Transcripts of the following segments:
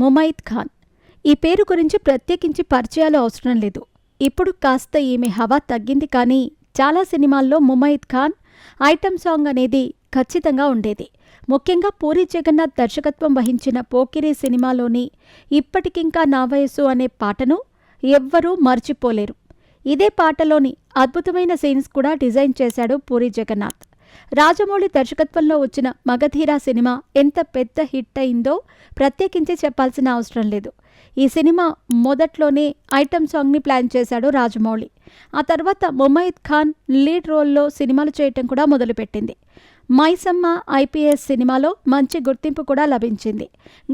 ముమైద్ ఖాన్. ఈ పేరు గురించి ప్రత్యేకించి పరిచయాలు అవసరం లేదు. ఇప్పుడు కాస్త ఈమె హవా తగ్గింది కానీ చాలా సినిమాల్లో ముమైద్ ఖాన్ ఐటమ్ సాంగ్ అనేది ఖచ్చితంగా ఉండేది. ముఖ్యంగా పూరి జగన్నాథ్ దర్శకత్వం వహించిన పోకిరి సినిమాలోని ఇప్పటికింకా నా వయసు అనే పాటను ఎవ్వరూ మర్చిపోలేరు. ఇదే పాటలోని అద్భుతమైన సీన్స్ కూడా డిజైన్ చేశాడు పూరి జగన్నాథ్. రాజమౌళి దర్శకత్వంలో వచ్చిన మగధీరా సినిమా ఎంత పెద్ద హిట్ అయిందో ప్రత్యేకించి చెప్పాల్సిన అవసరం లేదు. ఈ సినిమా మొదట్లోనే ఐటమ్ సాంగ్ని ప్లాన్ చేశాడు రాజమౌళి. ఆ తర్వాత ముమైద్ ఖాన్ లీడ్ రోల్లో సినిమాలు చేయటం కూడా మొదలుపెట్టింది. మైసమ్మ ఐపీఎస్ సినిమాలో మంచి గుర్తింపు కూడా లభించింది.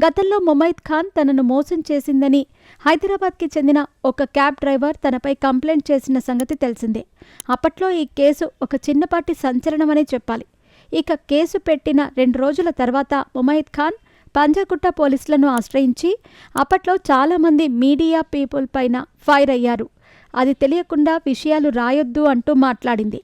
గతంలో ముమైద్ ఖాన్ తనను మోసం చేసిందని హైదరాబాద్కి చెందిన ఒక క్యాబ్ డ్రైవర్ తనపై కంప్లైంట్ చేసిన సంగతి తెలిసిందే. అప్పట్లో ఈ కేసు ఒక చిన్నపాటి సంచలనమనే చెప్పాలి. ఇక కేసు పెట్టిన రెండు రోజుల తర్వాత ముమైద్ ఖాన్ పంజాగుట్ట పోలీసులను ఆశ్రయించి అప్పట్లో చాలామంది మీడియా పీపుల్ పైన ఫైర్ అయ్యారు. అది తెలియకుండా విషయాలు రాయొద్దు అంటూ మాట్లాడింది.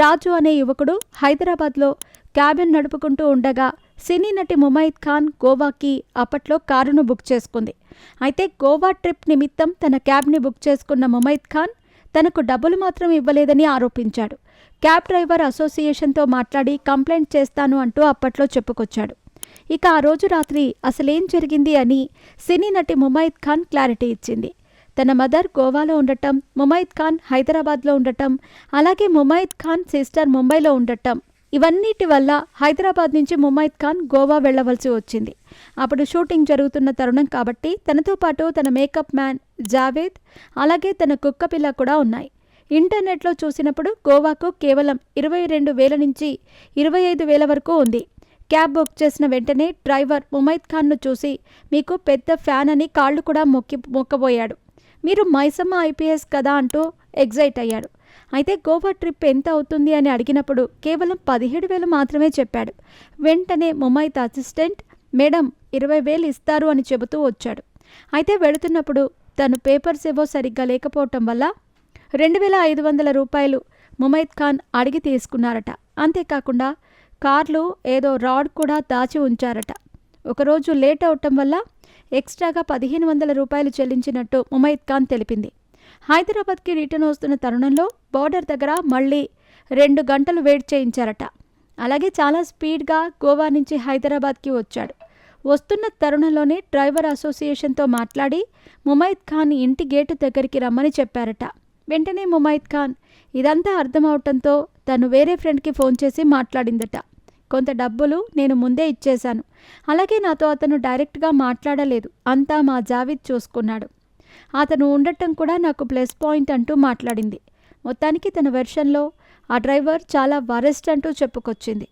రాజు అనే యువకుడు హైదరాబాద్లో క్యాబిన్ నడుపుకుంటూ ఉండగా సినీ నటి ముమైద్ ఖాన్ గోవాకి అప్పట్లో కారును బుక్ చేసుకుంది. అయితే గోవా ట్రిప్ నిమిత్తం తన క్యాబ్ని బుక్ చేసుకున్న ముమైద్ ఖాన్ తనకు డబ్బులు మాత్రం ఇవ్వలేదని ఆరోపించాడు. క్యాబ్ డ్రైవర్ అసోసియేషన్తో మాట్లాడి కంప్లైంట్ చేస్తాను అంటూ అప్పట్లో చెప్పుకొచ్చాడు. ఇక ఆ రోజు రాత్రి అసలేం జరిగింది అని సినీ నటి ముమైద్ ఖాన్ క్లారిటీ ఇచ్చింది. తన మదర్ గోవాలో ఉండటం ముమైద్ ఖాన్ హైదరాబాద్లో ఉండటం అలాగే ముమైద్ ఖాన్ సిస్టర్ ముంబైలో ఉండటం. ఇవన్నిటి వల్ల హైదరాబాద్ నుంచి ముమైద్ ఖాన్ గోవా వెళ్ళవలసి వచ్చింది. అప్పుడు షూటింగ్ జరుగుతున్న తరుణం కాబట్టి తనతో పాటు తన మేకప్ మ్యాన్ జావేద్ అలాగే తన కుక్కపిల్ల కూడా ఉన్నాయి. ఇంటర్నెట్లో చూసినప్పుడు గోవాకు కేవలం ఇరవై రెండు వేల నుంచి ఇరవై ఐదు వేల వరకు ఉంది. క్యాబ్ బుక్ చేసిన వెంటనే డ్రైవర్ ముమైద్ ఖాన్ను చూసి మీకు పెద్ద ఫ్యాన్ అని కాళ్ళు కూడా మొక్కి మొక్కబోయాడు. మీరు మైసమ్మ ఐపీఎస్ కదా అంటూ ఎగ్జైట్ అయ్యాడు. అయితే గోవా ట్రిప్ ఎంత అవుతుంది అని అడిగినప్పుడు కేవలం పదిహేడు వేలు మాత్రమే చెప్పాడు. వెంటనే ముమైత్ అసిస్టెంట్ మేడం ఇరవై వేలు ఇస్తారు అని చెబుతూ వచ్చాడు. అయితే వెళుతున్నప్పుడు తను పేపర్స్ ఏవో సరిగ్గా లేకపోవటం వల్ల రెండు వేల ఐదు వందల రూపాయలు ముమైద్ ఖాన్ అడిగి తీసుకున్నారట. అంతేకాకుండా కార్లు ఏదో రాడ్ కూడా దాచి ఉంచారట. ఒకరోజు లేట్ అవటం వల్ల ఎక్స్ట్రాగా పదిహేను వందల రూపాయలు చెల్లించినట్టు ముమైద్ ఖాన్ తెలిపింది. హైదరాబాద్కి రిటర్న్ వస్తున్న తరుణంలో బోర్డర్ దగ్గర మళ్ళీ రెండు గంటలు వెయిట్ చేయించారట. అలాగే చాలా స్పీడ్గా గోవా నుంచి హైదరాబాద్కి వచ్చాడు. వస్తున్న తరుణంలోనే డ్రైవర్ అసోసియేషన్తో మాట్లాడి ముమైద్ ఖాన్ ఇంటి గేటు దగ్గరికి రమ్మని చెప్పారట. వెంటనే ముమైద్ ఖాన్ ఇదంతా అర్థమవటంతో తను వేరే ఫ్రెండ్కి ఫోన్ చేసి మాట్లాడిందట. కొంత డబ్బులు నేను ముందే ఇచ్చేశాను. అలాగే నాతో అతను డైరెక్ట్గా మాట్లాడలేదు. అంతా మా జావిద్ చూసుకున్నాడు. అతను ఉండటం కూడా నాకు ప్లస్ పాయింట్ అంటూ మాట్లాడింది. మొత్తానికి తన వెర్షన్లో ఆ డ్రైవర్ చాలా వరెస్ట్ అంటూ చెప్పుకొచ్చింది.